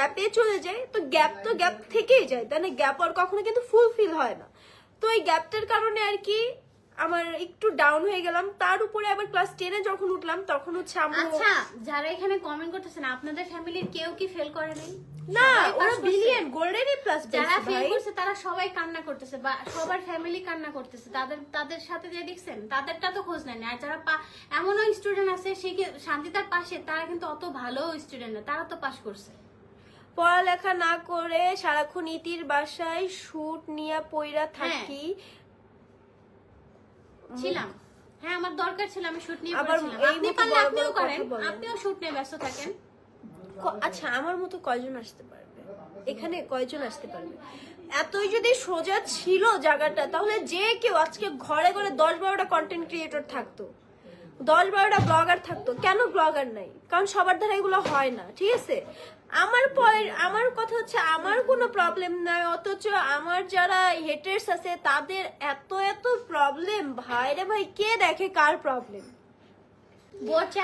গ্যাপে চলে যায় তো গ্যাপ তো গ্যাপ থেকেই যায় তাই না? গ্যাপ আর কখনো কিন্তু ফুলফিল হয় না। তো এই গ্যাপটার কারণে আর কি আমার একটু ডাউন হয়ে গেলাম। তার উপরে আবার ক্লাস টেনে যখন উঠলাম তখন হচ্ছে আম্মু আচ্ছা যারা এখানে কমেন্ট করতেছেন আপনাদের ফ্যামিলির কেউ কি ফেল করে নাই? না ওরা। বিলিয়ন গোল্ডেনই প্লাস যারা ফেল করছে তারা সবাই কান্না করতেছে বা সবার ফ্যামিলি কান্না করতেছে। তাদের তাদের সাথে যে দেখছেন তাদেরটা তো খোঁজ নেন আর যারা এমনও স্টুডেন্ট আছে সে কি শান্তিতার পাশে তারা কিন্তু অত ভালো স্টুডেন্ট না তারা তো পাস করছে। পড়ালেখা না করে সারাক্ষণ ইতির বাসায় শুট নিয়ে পইরা থাকি। ছিলাম। হ্যাঁ আমার দরকার ছিল আমি শুট নিয়ে আপনি পারলে আপনিও করেন আপনিও শুট নিয়ে ব্যস্ত থাকেন। আচ্ছা আমার মতো কয়জন আসতে পারবে? এখানে কয়জন আসতে পারবে? এতই যদি সোজা ছিল জায়গাটা তাহলে যে কেউ আজকে ঘরে ঘরে দশ বারোটা কন্টেন্ট ক্রিয়েটর থাকতো। দশ বারোটা ব্লগার থাকতো। কেন ব্লগার নাই? কারণ সবার দ্বারা এগুলো হয় না ঠিক আছে? আমার পয়েন্ট আমার কথা হচ্ছে আমার কোনো প্রবলেম নাই অথচ আমার যারা হেটার্স আছে তাদের এত এত প্রবলেম ভাই রে ভাই কে দেখে কার প্রবলেম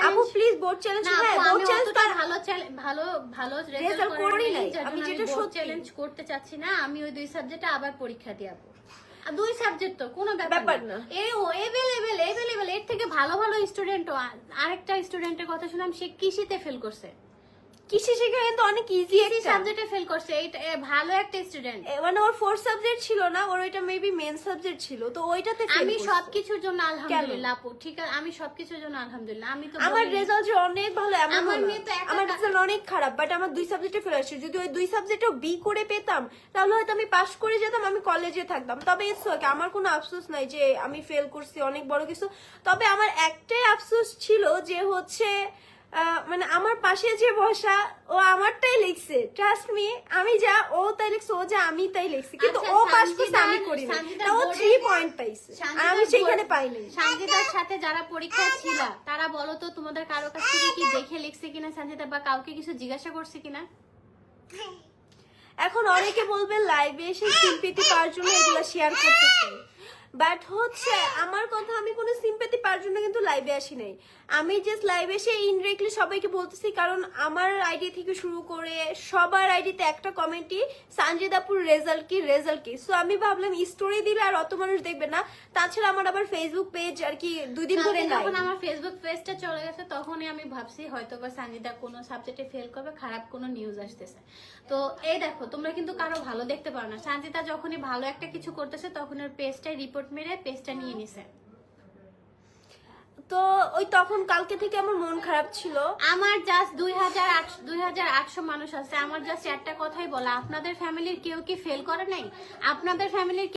আপু প্লিজ বোর্ড চ্যালেঞ্জ বোর্ড আমি চ্যালেঞ্জ ভালো ভালো ভালো রেজাল্ট করি করি নাই। নাই আমি যেটা চ্যালেঞ্জ করতে চাচ্ছি না আমি ওই দুই সাবজেক্টে আবার পরীক্ষা দিয়ে দুই সাবজেক্ট তো কোনো ব্যাপার না। এ এই ও এভেলেবেল এভেলেবেল এর থেকে ভালো ভালো স্টুডেন্টও আরেকটা স্টুডেন্টের কথা শুনলাম সে কৃষিতে ফেল করছে কৃষি শেখা কিন্তু অনেক ইজি একটা। সাবজেক্টে ফেল করছে। এইটা এ, ভালো একটা স্টুডেন্ট মানে ওর ফোর সাবজেক্ট ছিল না ওর ওইটা মেবি মেন সাবজেক্ট ছিল তো ওইটাতে আমি। সবকিছুর জন্য আলহামদুলিল্লাহ আপু ঠিক আছে? আমি সবকিছুর জন্য আলহামদুলিল্লাহ। আমি তো আমার রেজাল্ট যে অনেক ভালো আমার মেয়ে তো আমার রেজাল্ট অনেক খারাপ বাট আমার দুই সাবজেক্টে ফেল আসছে যদি ওই দুই সাবজেক্টেও বি করে পেতাম তাহলে হয়তো আমি পাশ করে যেতাম আমি কলেজে থাকতাম। তবে ইটস ওকে আমার কোনো আফসোস নাই যে আমি ফেল করছি অনেক বড় কিছু। তবে আমার একটাই আফসোস ছিল যে হচ্ছে মানে আমার পাশে যে বসা ও আমারটাই লিখছে। ট্রাস্ট মি আমি যা ও তাই লিখছে ও যা আমি তাই লিখছি। কিন্তু আচ্ছা, ও পাস করছে আমি করি ও থ্রি পয়েন্ট পাইছে। আর আমি সেখানে পাইনি। সানজিদার সাথে যারা পরীক্ষা ছিল তারা বলো তো তোমাদের কারও কাছ থেকে কি দেখে লিখছে কিনা সানজিদা বা কাউকে কিছু জিজ্ঞাসা করছে কিনা? এখন অনেকে বলবে লাইভে এসে সিম্পেতি পাওয়ার জন্য এগুলো শেয়ার করতেছে বাট হচ্ছে আমার কথা আমি কোনো সিম্পেতি পাওয়ার জন্য কিন্তু লাইভে আসি নাই। আমি জাস্ট লাইভে এসে ইনডিরেক্টলি সবাইকে বলতেছি কারণ আমার আইডি থেকে শুরু করে সবার আইডিতে একটা কমেন্টই সানজিদাপুর রেজাল্ট কি রেজাল্ট কি? সো আমি ভাবলাম স্টোরি দিলে আর অত মানুষ দেখবে না। তাছাড়া আমার আবার ফেসবুক পেজ আর কি দুই দিন ধরে নাই। যখন আমার ফেসবুক পেজটা চলে গেছে তখনই আমি ভাবছি হয়তো বা সানজিদা কোনো সাবজেক্টে ফেল করবে খারাপ কোনো নিউজ আসতেছে। তো এই দেখো তোমরা কিন্তু কারও ভালো দেখতে পারো না। সানজিদা যখনই ভালো একটা কিছু করতেছে তখন ওর পেজটাই রিপোর্ট মেরে পেস্টটা নিয়ে নিছে। তো ওই তখন কালকে থেকে আমার মন খারাপ ছিল। আমার জাস্ট দুই হাজার দুই হাজার আটশো মানুষ আছে। আমার জাস্ট একটা কথাই বলা, আপনাদের ফ্যামিলির কেউ কি ফেল করে নাই? আপনাদের ফ্যামিলির